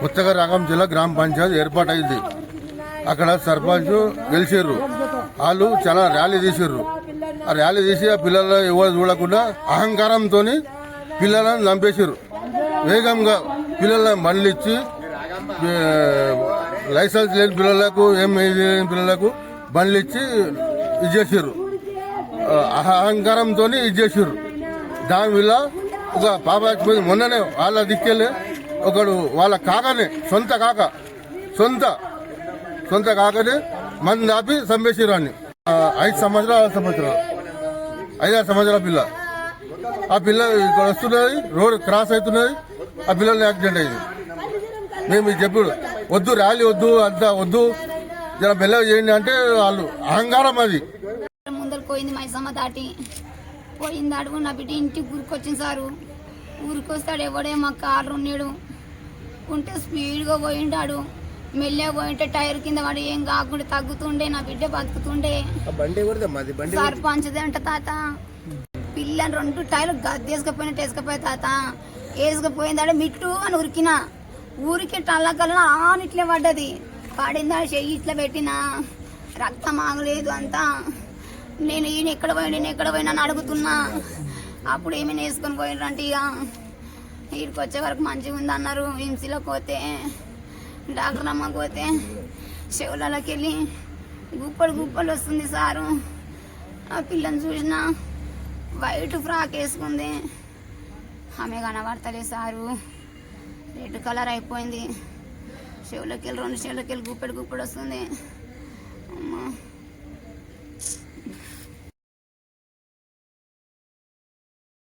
కొత్తగా రాగం జిల్లా గ్రామ పంచాయతీ ఏర్పాటైంది. అక్కడ సర్పంచ్ గెలిచారు వాళ్ళు చాలా ర్యాలీ తీసారు ఆ ర్యాలీ తీసి ఆ పిల్లలు ఎవరు చూడకుండా అహంకారంతో పిల్లలను చంపేశారు వేగంగా పిల్లలను మళ్ళిచ్చి లైసెన్స్ లేని పిల్లలకు ఏం లేని పిల్లలకు బండ్లు ఇచ్చి ఇది చేసారు అహంకారంతో ఇది చేసారు దానివల్ల ఒక పాప మొన్ననే వాళ్ళ దిక్కెళ్ళి ఒకడు వాళ్ళ కాకనే సొంత కాక సొంత సొంత కాకనే మంది ఆపి చంపేసారు ఐదు సంవత్సరాలు ఆరు సంవత్సరాలు. ఐదారు సంవత్సరాల పిల్ల. ఆ పిల్ల ఇక్కడ వస్తున్నది రోడ్ క్రాస్ అవుతున్నది ఆ పిల్లల్ని యాక్సిడెంట్ అయింది. మేము ఇది చెప్పాడు వద్దు ర్యాలీ వద్దు అంతా వద్దు. జర బెల్ల చేయండి అంటే వాళ్ళు అహంకారం అది. ముందర పోయింది మైసమ్మ దాటి. పోయింది అడుగు నా బిడ్డ ఇంటికి ఊరికొచ్చింది సారు. ఊరికొస్తాడు ఎవడే మా కారు ఉన్నాడు ఉంటే స్పీడ్గా పోయిండాడు. మెల్లగా పోయింటే టైర్ కింద వాడు ఏం కాకుండా తగ్గుతుండే నా బిడ్డ బతుకుతుండే. సర్పంచ్దే అంట తాత. పిల్లని రెండు టైర్లు గద్దేసుకపోయినట్టు వేసుకపోయి తాత. వేసుకపోయిందాడే మిట్టు అని ఉరికిన. ఊరికి టల్లకల్లా ఆన్ ఇట్లే పడ్డది. పడిందా చెయ్యి ఇట్లా పెట్టినా. రక్తం ఆగలేదు అంతా. నేను ఈయన ఎక్కడ పోయాడు నేను ఎక్కడ పోయినా అని అడుగుతున్నా. అప్పుడు ఏమైనా వేసుకొని పోయినరంటే ఇక ఇక్కడికి వచ్చే వరకు మంచిగా ఉంది అన్నారు. హింసలోకి పోతే డాక్టర్ అమ్మకి పోతే చెవులలోకి వెళ్ళి గుప్పలు గుప్పలు వస్తుంది సారు. ఆ పిల్లని చూసిన వైట్ ఫ్రాక్ వేసుకుంది. ఆమె కనబడతలే సారు. రెడ్ కలర్ అయిపోయింది. చెవులకి వెళ్ళి రెండు చెవులకి వెళ్ళి గుప్పెడు గుప్పెడు వస్తుంది. అమ్మా.